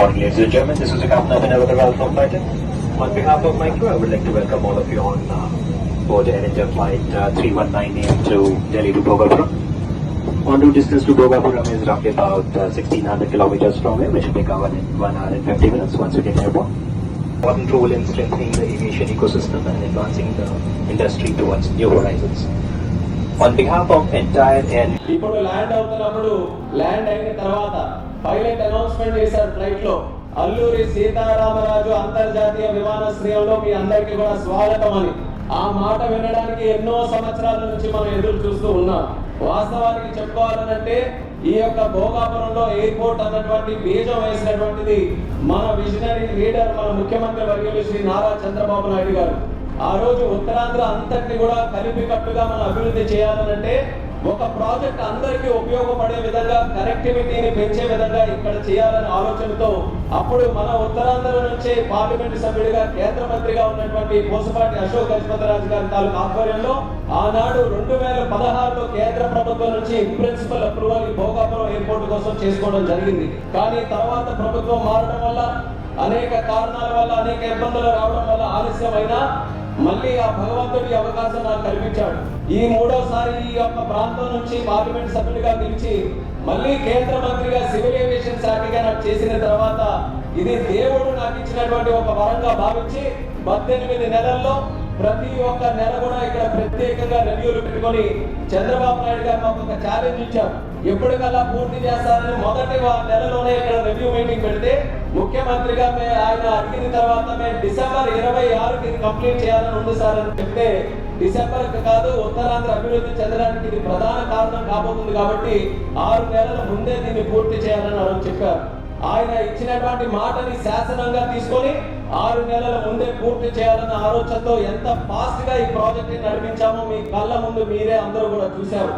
morning, ladies and gentlemen. This is the captain of another welcome flight. On behalf of my crew, I would like to welcome all of you on uh, board Air India flight uh, 319 AM to Delhi to Bhogapuram. En route distance to Bhogapuram is roughly about uh, 1600 kilometers from here, which will be covered in 1 hour and 50 minutes once we get airborne. Important role in strengthening the aviation ecosystem and advancing the industry towards new horizons. On behalf of entire Air ఇప్పుడు land అవుతున్నప్పుడు land అయిన తర్వాత pilot announcement చేశారు ఫ్లైట్లో అల్లూరి సీతారామరాజు అంతర్జాతీయ విమానాశ్రయంలో మీ అందరికీ కూడా స్వాగతం అని. ఆ మాట వినడానికి ఎన్నో సంవత్సరాల నుంచి మనం ఎదురు చూస్తూ ఉన్నాం. వాస్తవానికి చెప్పుకోవాలనంటే ఈ యొక్క భోగాపురంలో ఎయిర్పోర్ట్ అన్నటువంటి బీజం వేసినటువంటిది మన విజనరీ లీడర్ మన ముఖ్యమంత్రి వర్యులు శ్రీ నారా చంద్రబాబు నాయుడు గారు. ఆ రోజు ఉత్తరాంధ్ర అంతటిని కూడా కలిపి కట్టుగా మనం అభివృద్ధి చేయాలనంటే ఒక ప్రాజెక్ట్ అందరికీ ఉపయోగపడే విధంగా కనెక్టివిటీని పెంచే విధంగా ఇక్కడ చేయాలనే ఆలోచనతో అప్పుడు మన ఉత్తరాంధ్ర నుంచే పార్లమెంట్ సభ్యుడిగా కేంద్ర మంత్రిగా ఉన్నటువంటి పోసపాటి అశోక్ గజపతిరాజు గారి తాలూకు ఆధ్వర్యంలో ఆనాడు రెండు వేల పదహారులో కేంద్ర ప్రభుత్వం నుంచి ప్రిన్సిపల్ అప్రూవల్ భోగాపురం ఎయిర్పోర్ట్ కోసం చేసుకోవడం జరిగింది. కానీ తర్వాత ప్రభుత్వం మారడం వల్ల అనేక కారణాల వల్ల అనేక ఇబ్బందులు రావడం వల్ల ఆలస్యమైనా మళ్ళీ ఆ భగవంతుడి అవకాశం నాకు కల్పించాడు. ఈ మూడోసారి ఈ యొక్క ప్రాంతం నుంచి పార్లమెంట్ సభ్యుడిగా పిలిచి మళ్ళీ కేంద్ర మంత్రిగా సివిల్ ఏవియేషన్ శాఖగా నాకు చేసిన తర్వాత ఇది దేవుడు నాకు ఇచ్చినటువంటి ఒక వరంగా భావించి పద్దెనిమిది నెలల్లో ప్రతి ఒక్క నెల కూడా ఇక్కడ ప్రత్యేకంగా రివ్యూలు పెట్టుకొని చంద్రబాబు నాయుడు గారు మాకు ఒక ఛాలెంజ్ ఇచ్చారు. ఎప్పటికల్లా పూర్తి చేస్తారని మొదటి నెలలోనే ఇక్కడ రివ్యూ మీటింగ్ పెడితే ముఖ్యమంత్రిగా మే- ఆయన అడిగిన తర్వాత మేము డిసెంబర్ ఇరవై ఆరుకి ఇది కంప్లీట్ చేయాలని ఉంది సార్ అని చెప్తే డిసెంబర్ కాదు ఉత్తరాంధ్ర అభివృద్ధి చెందడానికి ఇది ప్రధాన కారణం కాబోతుంది కాబట్టి ఆరు నెలల ముందే దీన్ని పూర్తి చేయాలని ఆయన చెప్పారు. ఆయన ఇచ్చినటువంటి మాటని శాసనంగా తీసుకొని ఆరు నెలల ముందే పూర్తి చేయాలన్న ఆలోచనతో ఎంత ఫాస్ట్గా ఈ ప్రాజెక్ట్ని నడిపించామో మీ కళ్ళ ముందు మీరే అందరూ కూడా చూశారు.